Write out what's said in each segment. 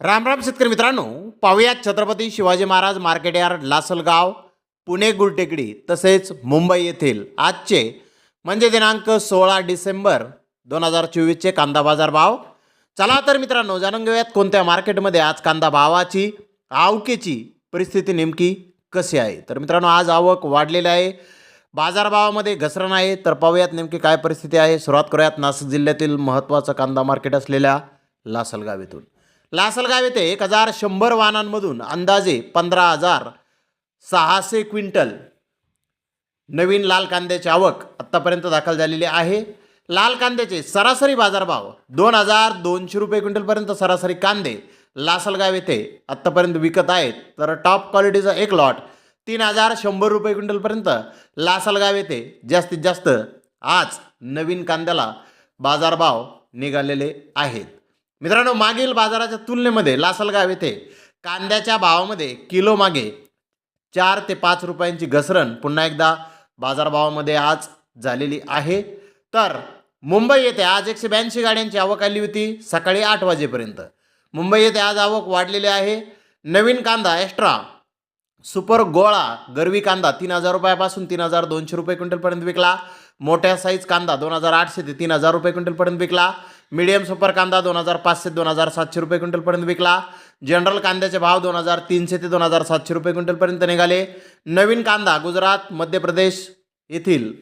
राम राम शेतकरी मित्रांनो पाहुयात छत्रपती शिवाजी महाराज मार्केट यार्ड लासलगाव पुणे गुलटेकडी तसेच मुंबई येथील आजचे म्हणजे दिनांक सोळा डिसेंबर दोन हजार चोवीसचे कांदा बाजार भाव. चला तर मित्रांनो जाणून घेऊयात कोणत्या मार्केटमध्ये आज कांदा भावाची आवकेची परिस्थिती नेमकी कशी आहे. तर मित्रांनो आज आवक वाढलेली आहे. बाजारभावामध्ये घसरण आहे. तर पाहूयात नेमकी काय परिस्थिती आहे. सुरुवात करूयात नाशिक जिल्ह्यातील महत्त्वाचं कांदा मार्केट असलेल्या लासलगाव येथून लासलगाव येथे एक हजार शंभर वाहनांमधून अंदाजे पंधरा हजार सहाशे क्विंटल नवीन लाल कांद्याची आवक आत्तापर्यंत दाखल झालेली आहे. लाल कांद्याचे सरासरी बाजारभाव दोन हजार दोनशे रुपये क्विंटलपर्यंत सरासरी कांदे लासलगाव येथे आत्तापर्यंत विकत आहेत. तर टॉप क्वालिटीचा एक लॉट तीन हजार शंभर रुपये क्विंटलपर्यंत लासलगाव येथे जास्तीत जास्त आज नवीन कांद्याला बाजारभाव निघालेले आहेत. मित्रांनो मागील बाजाराच्या तुलनेमध्ये लासलगाव येथे कांद्याच्या भावामध्ये किलो मागे चार ते पाच रुपयांची घसरण पुन्हा एकदा बाजारभावामध्ये आज झालेली आहे. तर मुंबई येथे आज एकशे ब्याऐंशी गाड्यांची आवक आली होती सकाळी आठ वाजेपर्यंत. मुंबई येथे आज आवक वाढलेली आहे. नवीन कांदा एक्स्ट्रा सुपर गोळा गरवी कांदा तीन हजार रुपयापासून तीन हजार दोनशे रुपये क्विंटलपर्यंत विकला. मोठ्या साईज कांदा दोन हजार आठशे ते तीन हजार रुपये क्विंटलपर्यंत विकला. मीडियम सुपर कांदा दोन हजार पाचशे दोन हजार सातशे रुपये क्विंटलपर्यंत विकला. जनरल कांद्याचे भाव दोन हजार तीनशे ते दोन हजार सातशे रुपये क्विंटलपर्यंत निघाले. नवीन कांदा गुजरात मध्य प्रदेश येथील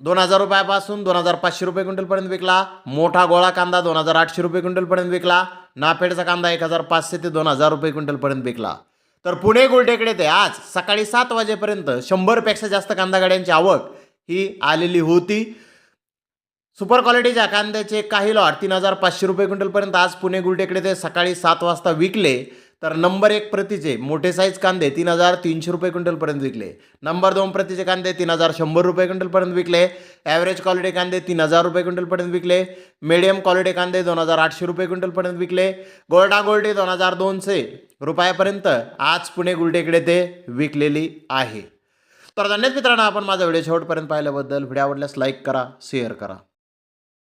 दोन हजार रुपयापासून दोन हजार पाचशे रुपये क्विंटलपर्यंत विकला. मोठा गोळा कांदा दोन हजार आठशे रुपये क्विंटलपर्यंत विकला. नाफेडचा कांदा एक हजार पाचशे ते दोन हजार रुपये क्विंटलपर्यंत विकला. तर पुणे गुलटेकडे ते आज सकाळी सात वाजेपर्यंत शंभरपेक्षा जास्त कांदा गाड्यांची आवक ही आलेली होती. सुपर क्वालिटीच्या कांद्याचे काही लॉट तीन हजार पाचशे रुपये क्विंटलपर्यंत आज पुणे गुलटेकडे ते सकाळी सात वाजता विकले. तर नंबर एक प्रतीचे मोठे साईज कांदे तीन हजार तीनशे रुपये क्विंटलपर्यंत विकले. नंबर दोन प्रतीचे कांदे तीन हजार शंभर रुपये क्विंटलपर्यंत विकले. ॲव्हरेज क्वालिटी कांदे तीन हजार रुपये क्विंटलपर्यंत विकले. मिडियम क्वालिटी कांदे दोन हजार आठशे रुपये क्विंटलपर्यंत विकले. गोल्डा गोल्डी दोन हजार दोनशे रुपयापर्यंत आज पुणे गुलटेकडे ते विकलेली आहे. तर धन्यवाद मित्रांनो आपण माझा व्हिडिओ शेवटपर्यंत पाहिल्याबद्दल. व्हिडिओ आवडल्यास लाईक करा शेअर करा.